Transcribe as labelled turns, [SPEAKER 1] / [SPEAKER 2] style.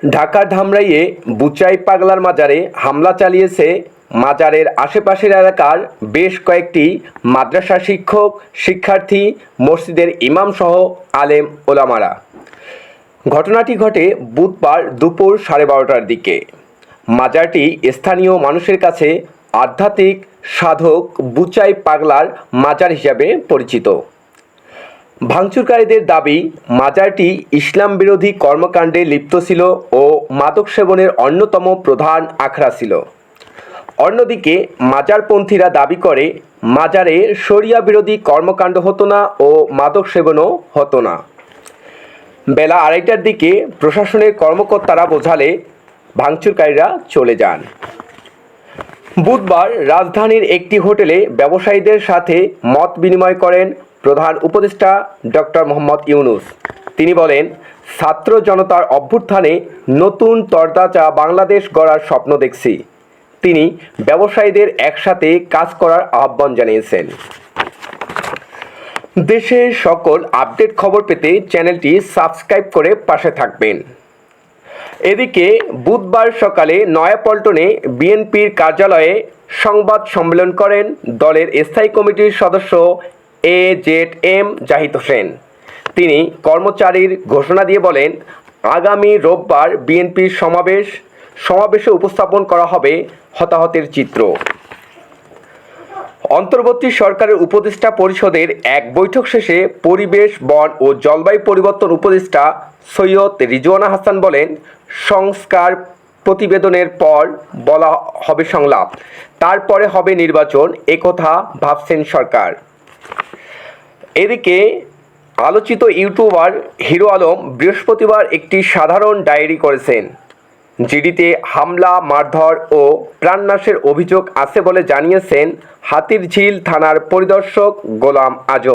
[SPEAKER 1] ঢাকার ধামরাইয়ে বুচাই পাগলার মাজারে হামলা চালিয়েছে মাজারের আশেপাশের এলাকার বেশ কয়েকটি মাদ্রাসা শিক্ষক, শিক্ষার্থী, মসজিদের ইমামসহ আলেম ওলামারা। ঘটনাটি ঘটে বুধবার দুপুর সাড়ে বারোটার দিকে। মাজারটি স্থানীয় মানুষের কাছে আধ্যাত্মিক সাধক বুচাই পাগলার মাজার হিসাবে পরিচিত। ভাঙচুরকারীদের দাবি, মাজারটি ইসলাম বিরোধী কর্মকাণ্ডে লিপ্ত ছিল ও মাদক সেবনের অন্যতম প্রধান আখড়া ছিল। অন্যদিকে, মাজারপন্থীরা দাবি করে, মাজারে শরিয়া বিরোধী কর্মকাণ্ড হতো না ও মাদক সেবনও হতো না। বেলা আড়াইটার দিকে প্রশাসনের কর্মকর্তারা বোঝালে, ভাঙচুরকারীরা চলে যান। বুধবার রাজধানীর একটি হোটেলে ব্যবসায়ীদের সাথে মত বিনিময় করেন প্রধান উপদেষ্টা ডক্টর মোহাম্মদ ইউনুস। তিনি বলেন, ছাত্র জনতার অভ্যুত্থানে নতুন তরদাচা বাংলাদেশ গড়ার স্বপ্ন দেখছি। তিনি ব্যবসায়ীদের একসাথে কাজ করার আহ্বান জানিয়েছেন। দেশের সকল আপডেট খবর পেতে চ্যানেলটি সাবস্ক্রাইব করে পাশে থাকবেন। এদিকে বুধবার সকালে নয়াপল্টনে বিএনপির কার্যালয়ে সংবাদ সম্মেলন করেন দলের স্থায়ী কমিটির সদস্য A Z M Zahid Hossain তিনি কর্মচারীর ঘোষণা দিয়ে বলেন, আগামী রোববার বিএনপির সমাবেশ, সমাবেশে উপস্থাপন করা হবে হতাহতের চিত্র। অন্তর্বর্তী সরকারের উপদেষ্টা পরিষদের এক বৈঠক শেষে পরিবেশ, বন ও জলবায়ু পরিবর্তন উপদেষ্টা সৈয়দ রিজওয়ানা হাসান বলেন, সংস্কার প্রতিবেদনের পর বলা হবে সংলাপ। তারপরে হবে নির্বাচন, একথা ভাবছেন সরকার। এদিকে আলোচিত ইউটিউবার হিরো আলম বৃহস্পতিবার একটি সাধারণ ডায়েরি করেছেন। জিডিতে হামলা, মারধর ও প্রাণনাশের অভিযোগ আছে বলে জানিয়েছেন হাতিরঝিল থানার পরিদর্শক গোলাম আজম।